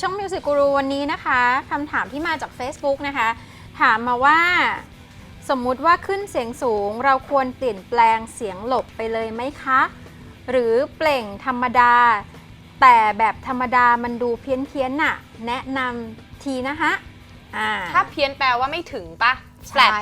ช่องมิวสิกกูรูวันนี้นะคะคำถามที่มาจาก Facebook นะคะ ถามมาว่า สมมุติว่าขึ้นเสียงสูง เราควรเปลี่ยนแปลงเสียงหลบไปเลยไหมคะ หรือเปล่งธรรมดา แต่แบบธรรมดามันดูเพี้ยนเพี้ยนๆน่ะ แนะนำทีนะฮะอ่าถ้าเพี้ยนแปลว่าไม่ถึงปะ ใช่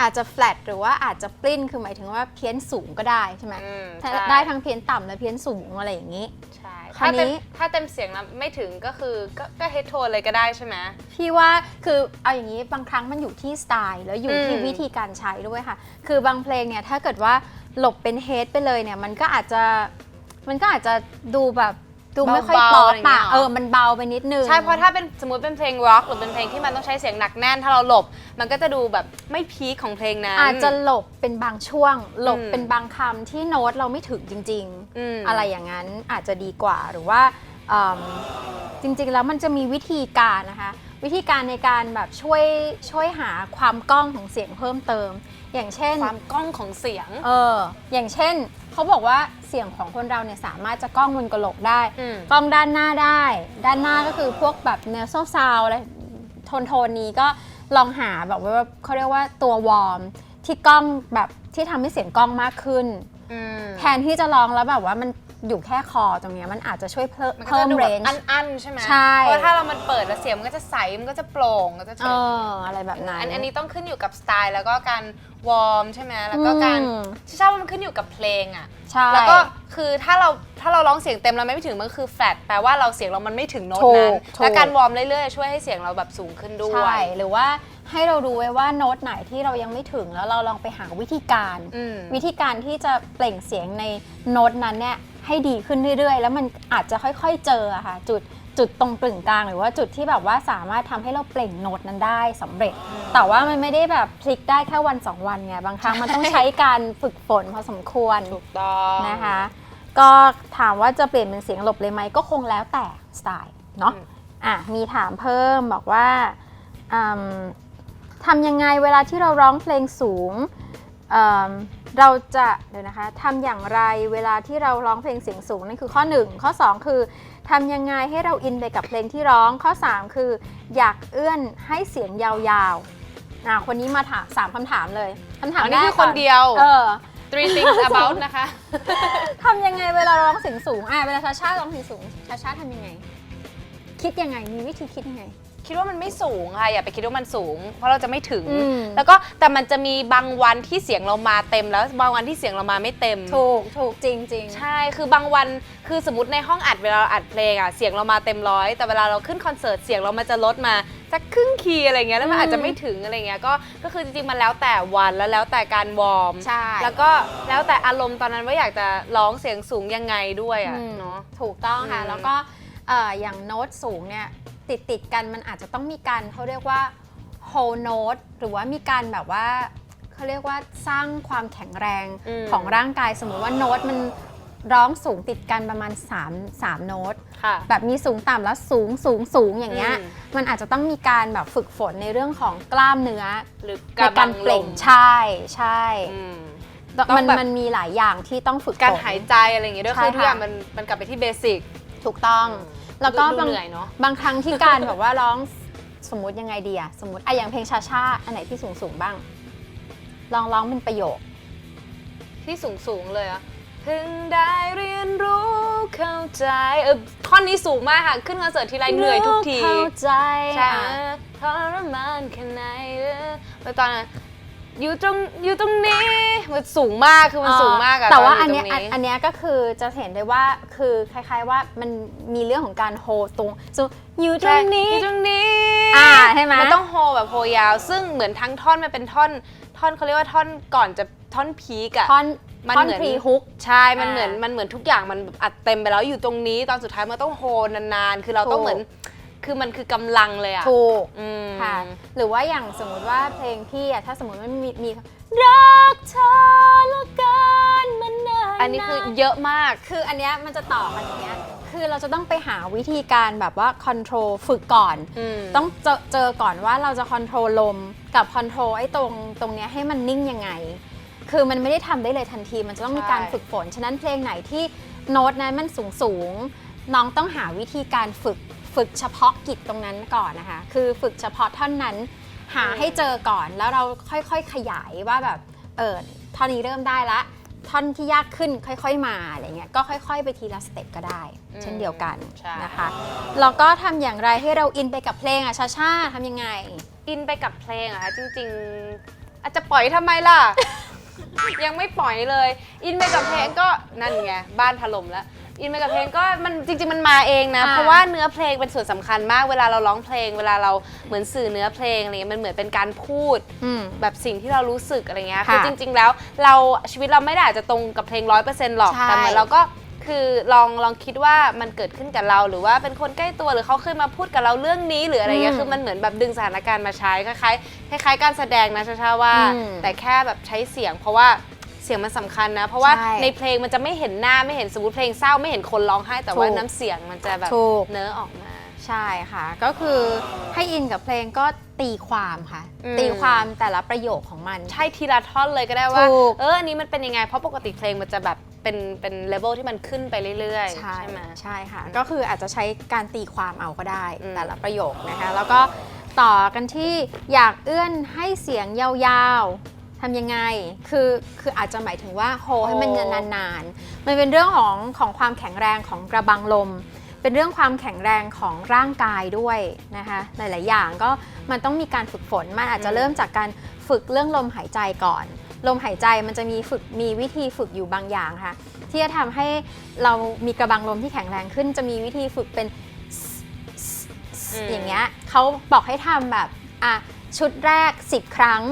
อาจจะ flat หรือว่าอาจจะปลิ้นคือหมายถึงว่าเพี้ยนสูงก็ได้ใช่ไหมอืมถ้าใช่ ได้ทั้งเพี้ยนต่ำและเพี้ยนสูงอะไรอย่างนี้ ใช่คราวถ้าเต็มนี้ ถ้าเต็มเสียงแล้วไม่ถึงก็คือก็ก็เฮดโทนเลยก็ได้ใช่ไหม พี่ว่าคือเอาอย่างนี้บางครั้งมันอยู่ที่สไตล์แล้วอยู่ที่อืม วิธีการใช้ด้วยค่ะ คือบางเพลงเนี่ยถ้าเกิดว่าหลบเป็นเฮดไปเลยเนี่ยมันก็อาจจะมันก็อาจจะดูแบบ ดูไม่ค่อยเบาๆป๊อปอะไรอย่างเงี้อะยหรอเออมันเบาไปนิดนึง ใช่เพราะถ้าเป็นสมมติเป็นเพลงร็อกหรือเป็นเพลงที่มันต้องใช้เสียงหนักแน่น ถ้าเราหลบ มันก็จะดูแบบไม่พีคของเพลงนั้นอาจจะหลบเป็นบางช่วง หลบอืมเป็นบางคำที่โน้ตเราไม่ถึงจริงๆอืมอะไรอย่างนั้นอาจจะดีกว่าหรือว่าเอิ่มจริงๆแล้วมันจะมีวิธีการนะคะ วิธีการในการแบบช่วยช่วยหาความก้องของเสียงเพิ่มเติม อย่างเช่น ความก้องของเสียง เออ อย่างเช่น เขาบอกว่าเสียงของคนเราเนี่ยสามารถจะก้องบนกระโหลกได้อืม ก้องด้านหน้าได้ ด้านหน้าก็คือพวกแบบเนโซซาวอะไรโทนโทนนี้ก็ลองหาแบบว่าเขาเรียกว่าตัววอร์มที่ก้องแบบที่ทำให้เสียงก้องมากขึ้น อืม แทนที่จะร้องแล้วแบบว่ามัน อยู่แค่คอตรงเนี้ยมันอาจจะช่วยเพิ่มมันก็เพิ่จะมดูเรแบบนจ์ อันๆใช่ไหมใช่ เพราะถ้าเรามันเปิดแล้วเสียงมันก็จะใส มันก็จะโปร่งก็จะเอเฉยออะไรแบบนั้น อันอันนี้ต้องขึ้นอยู่กับสไตล์ แล้วก็การวอร์มใช่ไหมแล้วก็การอืมที่ชอบว่ามันขึ้นอยู่กับเพลงอะ ใช่ แล้วก็คือถ้าเราถ้าเราร้องเสียงเต็มแล้วไม่ถึงมันคือแฟลตแปลว่าเราเสียงเรามันไม่ถึงโน้ตถูนั้นกถูก และการวอร์มเรื่อยๆช่วยให้เสียงเราแบบสูงขึ้นด้วใช่ย หรือว่าให้เราดูไว้ว่าโน้ตไหนที่เรายังไม่ถึงแล้วเราลองไปหาวิธีการ อืม วิธีการที่จะเปล่งเสียงในโน้ตนั้นเนี่ย ให้ดีขึ้นเรื่อยๆ แล้วมันอาจจะค่อยๆเจออะค่ะ จุดจุดตรงกึ่งกลางหรือว่าจุดที่แบบว่าสามารถทำให้เราเปล่งโน้ตนั้นได้สำเร็จ แต่ว่ามันไม่ได้แบบพลิกได้แค่วันสองวันไงบางครั้งมันต้องใช้การฝึกฝนพอสมควร ถูกต้องนะคะ ก็ถามว่าจะเปลี่ยนเป็นเสียงหลบเลยไหมก็คงแล้วแต่สไตล์เนาะอืมอะมีถามเพิ่มบอกว่าอืมทำยังไงเวลาที่เราร้องเพลงสูงเอิ่ม เราจะเดี๋ยวนะคะทำอย่างไรเวลาที่เราร้องเพลงเสียงสูงนั่นคือข้อ 1 ข้อ 2 คือทำยังไงให้เราอินไปกับเพลงที่ร้องข้อ 3 คือ อยากเอื้อนให้เสียงยาวๆอะคนนี้มาถามสามคำถามเลยคำถามอันนี้แรกคือคนเดียว เออ three things about นะคะ ทำยังไงเวลาร้องเสียงสูงอะเวลาชาชาร้องเสียงสูงชาชาทำยังไง คิดยังไงมีวิธีคิดยังไง คิดว่ามันไม่สูงค่ะอย่าไปคิดว่ามันสูง เพราะเราจะไม่ถึง อืม แล้วก็แต่มันจะมีบางวันที่เสียงเรามาเต็มแล้วบางวันที่เสียงเรามาไม่เต็ม ถูกถูกจริงจริง ใช่ คือบางวัน คือสมมติในห้องอัดเวลาเราอัดเพลงอะเสียงเรามาเต็มร้อย แต่เวลาเราขึ้นคอนเสิร์ตเสียงเรามันจะลดมาสักครึ่งคีย์อะไรเงี้ย แล้วมันอาจจะไม่ถึงอะไรเงี้ย ก็ ก็คือจริงๆ มันแล้วแต่วันแล้วแล้วแต่การวอร์ม ใช่ แล้วก็แล้วแต่อารมณ์ตอนนั้นว่าอยากจะร้องเสียงสูงยังไงด้วยอะอืมเนาะ ถูกต้องค่ะ อืมแล้วก็เอ่ออย่างโน้ตสูงเนี่ย ติดติดๆกันมันอาจจะต้องมีการเขาเรียกว่า whole note หรือว่ามีการแบบว่าเขาเรียกว่าสร้างความแข็งแรงอืม ของร่างกายสมมุติว่าโน้ตมันร้องสูงติดกันประมาณ3 3โน้ต ค่ะ แบบมีสูงต่ำแล้วสูงสูงสูงอย่างเงี้ยอืม มันอาจจะต้องมีการแบบฝึกฝนในเรื่องของกล้ามเนื้อหรือในการเปล่งมใช่ใช่อืมมันต้องแบบ มันมีหลายอย่างที่ต้องฝึกฝนการหายใจอะไรอย่างเงี้ยด้วยใช่คือทุกอย่างค่ะมันมันกลับไปที่เบสิก ถูกต้อง แล้วก็ดูบางเหนื่อยเนาะบางครั้งที่การแบบว่าร้องสมมุติยังไงดีอะสมมติอะอย่างเพลงชาชาอันไหนที่สูงสูงๆบ้าง ลองร้องเป็นประโยค ที่สูงสูงๆเลยอะเพิ่งได้เรียนรู้เข้าใจเออท่อนนี้สูงมากค่ะ ขึ้นคอนเสิร์ตทีไรเหนื่อยทุกทีเข้าใจใช่อะทรมานแค่ไหนเออแล้วตอนนั้น อยู่ตรงอยู่ตรงนี้มันสูงมากคือมันสูงมากอะแต่ว่าตอัอนนยู่เนี้ยตรง อันอันเนี้ยก็คือจะเห็นได้ว่าคือคล้าย ๆว่ามันมีเรื่องของการโฮตรง so อยู่ตรใช่งนี้ อยู่ตรงนี้อ่าใช่ไหม มันต้องโฮแบบโฮยาว ซึ่งเหมือนทั้งท่อนมันเป็นท่อนท่อนเขาเรียกว่าท่อนก่อนจะท่อนพีกอะท่อนมันท่อนเหมือนพรีฮุก ใช่มันอ่าเหมือนมันเหมือนทุกอย่างมันอัดเต็มไปแล้วอยู่ตรงนี้ ตอนสุดท้ายมันต้องโฮนานๆ คือเราต้องถูก เหมือน คือมันคือกำลังเลยอะถูกอืมค่ะ หรือว่าอย่างสมมุติว่าเพลงพี่อะถ้าสมมติมันมีมีรักเธอและกันมันนานอันนี้คือเยอะมาก คืออันเนี้ยมันจะต่อกันอย่างเงี้ยคือเราจะต้องไปหาวิธีการแบบว่าคอนโทรลฝึกก่อนอืมต้องเจอเจอก่อนว่าเราจะคอนโทรลลมกับคอนโทรลไอ้ตรงตรงเนี้ยให้มันนิ่งยังไง คือมันไม่ได้ทำได้เลยทันที มันจะต้องมีการใช่ ฝึกฝน ฉะนั้นเพลงไหนที่โน้ตนั้นมันสูงสูงๆน้องต้องหาวิธีการฝึก ฝฝึกเฉพาะกิจตรงนั้นก่อนนะคะ คือฝึกเฉพาะท่อนนั้น หาอืมให้เจอก่อนแล้วเราค่อยๆขยายว่าแบบเออท่อนนี้เริ่มได้ละ ท่อนที่ยากขึ้นค่อยๆมาอะไรเงี้ยก็ค่อย ๆ ไปทีละสเต็ปก็ได้ เช่นเดียวกันใช่นะคะแล้วก็ทำอย่างไรให้เราอินไปกับเพลงอะชาชาทำยังไง อินไปกับเพลงเหรอะคะจริง ๆ อาจจะปล่อยทำไมล่ะ ยังไม่ปล่อยเลย อินไปกับเพลงก็นั่นไงบ้านถล่มแล้ว อินไปกับเพลงก็มันจริง ๆ มันมาเองนะ อ่า เพราะว่าเนื้อเพลงเป็นส่วนสำคัญมากเวลาเราร้องเพลง เวลาเราเหมือนสื่อเนื้อเพลงอะไรเงี้ยมันเหมือนเป็นการพูด อืม แบบสิ่งที่เรารู้สึกอะไรเงี้ยค่ะคือจริง ๆ แล้วเราชีวิตเราไม่ได้อาจจะตรงกับเพลงร้อยเปอร์เซ็นต์หรอก ใช่แต่เหมือนเราก็คือลองลองคิดว่ามันเกิดขึ้นกับเราหรือว่าเป็นคนใกล้ตัวหรือเขาเคยมาพูดกับเราเรื่องนี้หรืออะไรเงี้ยคือมันเหมือนแบบดึงสถานการณ์มาใช้คล้ายๆคล้าย ๆ การแสดงนะชาชาว่า อืม แต่แค่แบบใช้เสียง เพราะว่า เสียงมันสำคัญนะ เพราะว่าใช่ในเพลงมันจะไม่เห็นหน้าไม่เห็นสมมติเพลงเศร้าไม่เห็นคนร้องไห้แต่ว่าถูกน้ำเสียงมันจะแบบถูก เนื้อออกมา ใช่ค่ะ ก็คือให้อินกับเพลงก็ตีความค่ะ อืม ตีความแต่ละประโยคของมัน ใช่ทีละท่อนเลยก็ได้ว่า ถูกเอออันนี้มันเป็นยังไง เพราะปกติเพลงมันจะแบบเป็นเป็นเลเวลที่มันขึ้นไปเรื่อยๆ ใช่ไหม ใช่ค่ะ ก็คืออาจจะใช้การตีความเอาก็ได้ อืม แต่ละประโยคนะคะ แล้วก็ต่อกันที่อยากเอื้อนให้เสียงยาวๆ ทำยังไง คือคืออาจจะหมายถึงว่าโฮให้มันนานๆ มันเป็นเรื่องของของความแข็งแรงของกระบังลม เป็นเรื่องความแข็งแรงของร่างกายด้วยนะคะหลายๆ อย่างก็มันต้องมีการฝึกฝน มันอาจจะอืมเริ่มจากการฝึกเรื่องลมหายใจก่อน ลมหายใจมันจะมีฝึกมีวิธีฝึกอยู่บางอย่างค่ะ ที่จะทำให้เรามีกระบังลมที่แข็งแรงขึ้น จะมีวิธีฝึกเป็นมอย่างเงี้ยเขาบอกให้ทำแบบอะชุดแรก 10 ครั้ง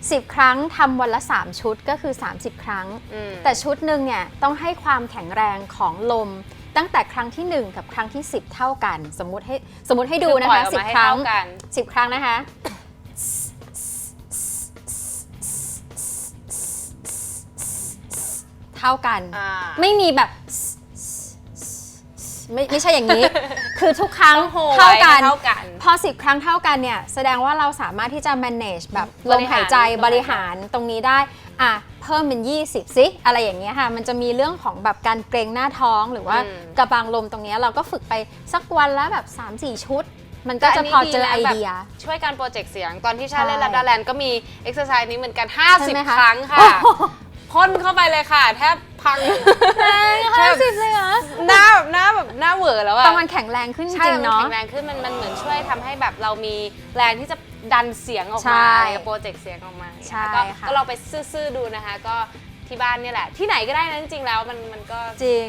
10 ครั้งทำวันละ 3 ชุดก็คือ 30 ครั้งอืมแต่ชุดหนึ่งเนี่ยต้องให้ความแข็งแรงของลม ตั้งแต่ครั้งที่ 1 กับครั้งที่ 10 เท่ากัน สมมติให้สมมติให้ดูนะอปล่อยคะออกมาให้10ครั้งเท่ากัน10ครั้งนะคะเท่ากันอ่าไม่มีแบบ ไม่ไม่ใช่อย่างนี้ คือทุกครั้งต้องโฮเท่าไว้กันให้เท่ากัน พอ10ครั้งเท่ากันเนี่ยแสดงว่าเราสามารถที่จะ manage แบบลมหายใจบบริริหาหาร รตรงนี้ได้ อะ เพิ่มเป็น 20 สิ อะไรอย่างเงี้ยค่ะ มันจะมีเรื่องของแบบการเกรงหน้าท้องหรือว่าอืม กระบังลมตรงเนี้ยเราก็ฝึกไปสักวันละแบบ 3-4 ชุด มันก็จะพอเจอไอเดีย ช่วยการโปรเจกต์เสียงตอนที่ชาใช่เล่นลาดาแลนด์ก็มีเอ็กซ์ไซส์นี้เหมือนกัน ใช่ไหม50 คะครั้งค่ะ พ่นเข้าไปเลยค่ะ แทบพังห้าสิบเลยเหรอหน้าแบบหน้าแบบหน้าเหวอแล้วอะแต่มันแข็งแรงขึ้นจใช่ริงมันๆเนาะ แข็งแรงขึ้นมันมันเหมือนช่วยทำให้แบบเรามีแรงที่จะดันเสียงออกใช่มาโปรเจกต์เสียงออกมาใช่ก็ค่ะ ก็ลองไปซื่อๆดูนะคะ ก็ ที่บ้านเนี่ยแหละ ที่ไหนก็ได้นะจริงๆแล้วมันมันก็จริง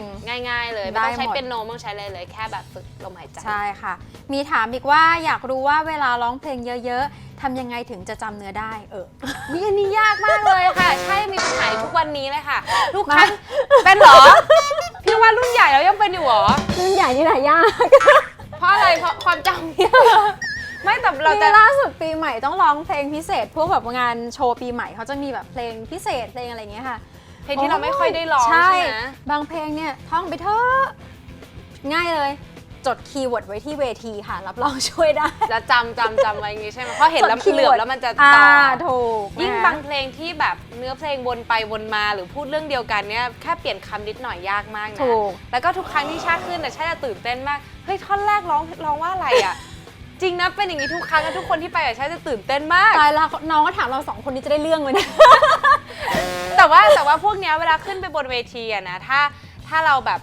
ง่าย ๆ เลยได้ไม่ต้องใช้หมด เป็นโนไม่ต้องใช้อะไรเลยแค่แบบฝึกลมหายใจ ใช่ค่ะ มีถามอีกว่าอยากรู้ว่าเวลาร้องเพลงเยอะๆทำยังไงถึงจะจำเนื้อได้เออวิอันนี้ยากมากเลยค่ะ ใช่มีปัญหาอยู่ทุกวันนี้เลยค่ะทุกครั้งเป็นเหรอ พี่ว่ารุ่นใหญ่แล้วยังเป็นอยู่เหรอ รุ่นใหญ่นี่แหละยากเพราะอะไรเพราะความจำเนี่ยไม่แต่เราเราจะจะล่าสุดปีใหม่ต้องร้องเพลงพิเศษ พวกแบบงานโชว์ปีใหม่เขาจะมีแบบเพลงพิเศษเพลงอะไรอย่างเงี้ยค่ะ เพลงที่เราไม่ค่อยได้ร้องใช่ใช่ไหมบางเพลงเนี่ยท่องไปเถอะง่ายเลย จดคีย์เวิร์ดไว้ที่เวทีค่ะ รับรองช่วยได้ แล้วจำจำจำไว้อย่างงี้ใช่ไหมเพราะเห็นแล้วจดคีย์เหลือบเวิร์ด แล้วมันจะอ่าต่อถูกยิ่งนะคะบางเพลงที่แบบเนื้อเพลงวนไปวนมาหรือพูดเรื่องเดียวกันเนี่ยแค่เปลี่ยนคำนิดหน่อยยากมากนะ ถูก แล้วก็ทุกครั้งที่ชาขึ้นน่ะชาจะตื่นเต้นมาก เฮ้ยท่อนแรกร้องร้องว่าอะไรอะ จริงนะเป็นอย่างนี้ทุกครั้งอะทุกคนที่ไปกับชาจะตื่นเต้นมาก ตายแล้วน้องก็ถามเราสองคนนี้จะได้เรื่องไหมเนี่ย แต่ว่าแต่ว่าพวกเนี้ยเวลาขึ้นไปบนเวทีอะนะถ้าถ้าเราแบบ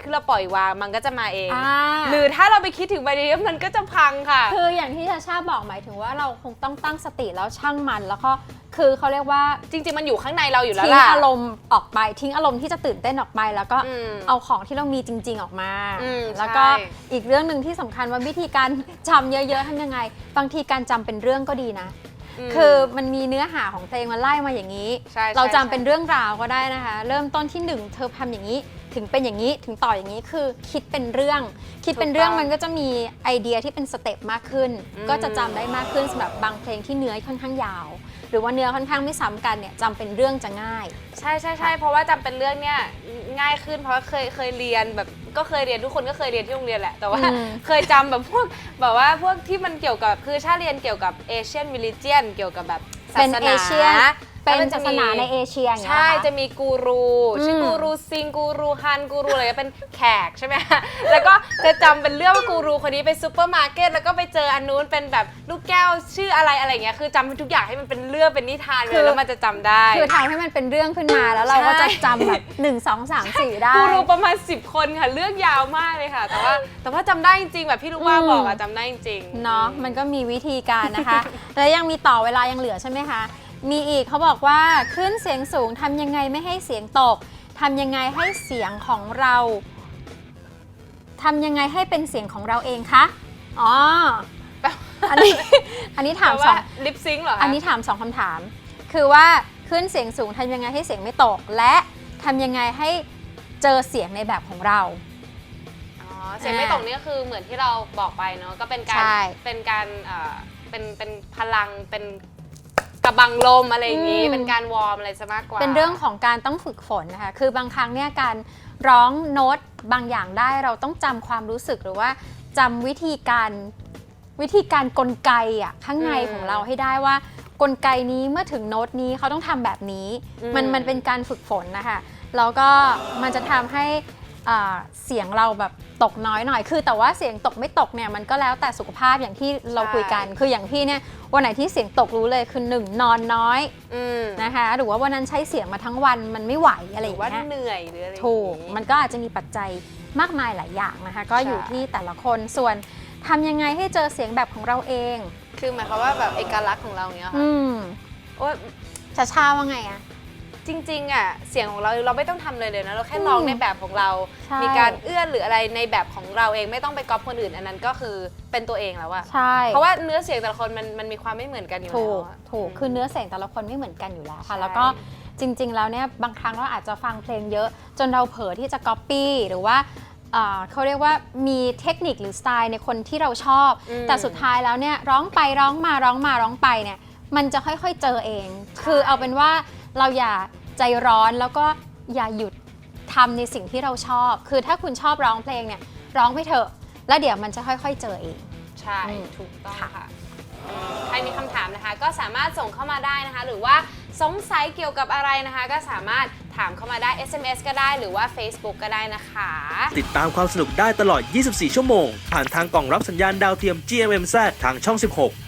คือเราปล่อยวางมันก็จะมาเอง อ่า หรือถ้าเราไปคิดถึงไปเยอะๆมันก็จะพังค่ะ คืออย่างที่ชาชาบอกหมายถึงว่าเราคงต้องตั้งสติแล้วช่างมันแล้วก็คือเขาเรียกว่าจริง ๆ มันอยู่ข้างในเราอยู่แล้วทิ้งล่ะ อารมณ์ออกไปทิ้งอารมณ์ที่จะตื่นเต้นออกไปแล้วก็อืมเอาของที่เรามีจริง ๆ ออกมา อืมแล้วก็ใช่ อีกเรื่องหนึ่งที่สำคัญว่าวิธีการจำเยอะๆทำยังไง บางทีการจำเป็นเรื่องก็ดีนะม คือมันมีเนื้อหาของเพลงมันไล่มาอย่างนี้ ใช่ใช่เราจำใช่เป็นเรื่องราวก็ได้นะคะ เริ่มต้นที่หนึ่งเธอทำอย่างนี้ ถึงเป็นอย่างนี้ถึงต่ออย่างนี้คือคิดเป็นเรื่อง คิดเป็นเรื่องมันก็จะมีไอเดียที่เป็นสเต็ปมากขึ้น อืม ก็จะจำได้มากขึ้นสำหรับบางเพลงที่เนื้อค่อนข้างยาว หรือว่าเนื้อค่อนข้างไม่ซ้ำกันเนี่ยจำเป็นเรื่องจะง่าย ใช่ใช่ใช่เพราะว่าจำเป็นเรื่องเนี้ยง่ายขึ้นเพราะเคยเคยเรียนแบบ ก็เคยเรียนทุกคนก็เคยเรียนที่โรงเรียนแหละ แต่ว่าอืม เคยจำแบบพวกแบบว่าพวกที่มันเกี่ยวกับคือชาเรียนเกี่ยวกับเอเชียนวิลิเจียนเกี่ยวกับแบบศาเป็นสเอนา เชียน เป็นแล้วมัศาจะสมีนาในเอเชียอย่างเงี้ยใช่เหรอคจะมีกูรูอืมชื่อกูรูซิงกูรูฮันกูรูอะไรเป็นแขกใช่ไหมแล้วก็จะจำเป็นเรื่องว่ากูรูคนนี้ไปซูเปอร์มาร์เก็ตแล้วก็ไปเจออันนู้นเป็นแบบลูกแก้วชื่ออะไรอะไรเงี้ยคือจำทุกอย่างให้มันเป็นเรื่องเป็นนิทานไปเลยแล้วมันจะจำได้ คือทำให้มันเป็นเรื่องขึ้นมาแล้วเราก็จะจำแบบหนึ่งสองสามสี่ได้กูรูประมาณ 10 คนค่ะเลือกยาวมากเลยค่ะ แต่ว่าแต่ว่าจำได้จริงๆแบบพี่ลูกว่าอืมบอกอะจำได้จริงๆเนาะมันก็มีวิธีการนะคะแล้วยังมีต่อเวลายังเหลือใช่ไหมคะ มีอีกเขาบอกว่าคลื่นเสียงสูงทำยังไงไม่ให้เสียงตกทำยังไงให้เสียงของเราทำยังไงให้เป็นเสียงของเราเองคะอ๋ออันนี้อันนี้ถามแต่สว่าองลิปซิงค์เหรอคะอันนี้ถามสองคำถาม คือว่าขึ้นเสียงสูงทำยังไงให้เสียงไม่ตก และทำยังไงให้เจอเสียงในแบบของเราอ๋อเสียงไม่ตกนี่ก็คือเหมือนที่เราบอกไปเนาะก็เป็นการใช่เป็นการเอ่อเป็นเป็นพลังเป็นก ระบังลมอะไรอย่างนี้ อืม เป็นการวอร์มอะไรซะมากกว่าเป็นเรื่องของการต้องฝึกฝนนะคะ คือบางครั้งเนี่ยการร้องโน้ตบางอย่างได้เราต้องจำความรู้สึกหรือว่าจำวิธีการวิธีการกลไกอะข้างในของเราให้ได้ว่า กลไกนี้เมื่อถึงโน้ตนี้เขาต้องทำแบบนี้ มันมันเป็นการฝึกฝนนะคะ แล้วก็มันจะทำให้อ่า เสียงเราแบบตกน้อยหน่อย คือแต่ว่าเสียงตกไม่ตกเนี่ยมันก็แล้วแต่สุขภาพอย่างที่เราคุยกัน คืออย่างพี่เนี่ยวันไหนที่เสียงตกรู้เลยคือหนึ่งนอนน้อยอืมนะคะ หรือว่าวันนั้นใช้เสียงมาทั้งวันมันไม่ไหวอะไรหอรืย่าองว่าเงี้ยเหนื่อยหรืออะไรอย่างถูกนี้ มันก็อาจจะมีปัจจัยมากมายหลายอย่างนะคะ ก็ใช่ อยู่ที่แต่ละคนส่วนทำยังไงให้เจอเสียงแบบของเราเอง คือหมายความว่าแบบเอกลักษณ์ของเราเนี้ยค่ะอืมโอ้ยชาชาว่าไงอะ จริงๆอะเสียงของเราเราไม่ต้องทำเลยเลยนะเราแค่ร้องอืมในแบบของเรา ใช่ มีการเอื้อนหรืออะไรในแบบของเราเองไม่ต้องไปก๊อปคนอื่น อันนั้นก็คือเป็นตัวเองแล้วอะใช่ เพราะว่าเนื้อเสียงแต่ละคนมันมันมีความไม่เหมือนกันอยู่ถูแล้วกอะ ถูกคือเนื้อเสียงแต่ละคนไม่เหมือนกันอยู่แล้วค่ะ ใช่แล้วก็จริง ๆ แล้วเนี่ยบางครั้งเราอาจจะฟังเพลงเยอะจนเราเผลอที่จะก๊อปปี้หรือว่าเอ่อเขาเรียกว่ามีเทคนิคหรือสไตล์ในคนที่เราชอบ อืม แต่สุดท้ายแล้วเนี่ยร้องไปร้องมาร้องมาร้องไปเนี่ยมันจะค่อยๆเจอเอง คือเอาเป็นว่า เราอย่าใจร้อนแล้วก็อย่าหยุดทำในสิ่งที่เราชอบ คือถ้าคุณชอบร้องเพลงเนี่ยร้องไปเถอะ แล้วเดี๋ยวมันจะค่อยๆเจอเอง ใช่อืมถูกต้องค่ะค่ะอืมใครมีคำถามนะคะ ก็สามารถส่งเข้ามาได้นะคะ หรือว่าสงสัยเกี่ยวกับอะไรนะคะ ก็สามารถถามเข้ามาได้ SMS ก็ได้หรือว่า Facebook ก็ได้นะคะ ติดตามความสนุกได้ตลอด 24 ชั่วโมง ผ่านทางกล่องรับสัญญาณดาวเทียม GMMZ ทางช่อง 16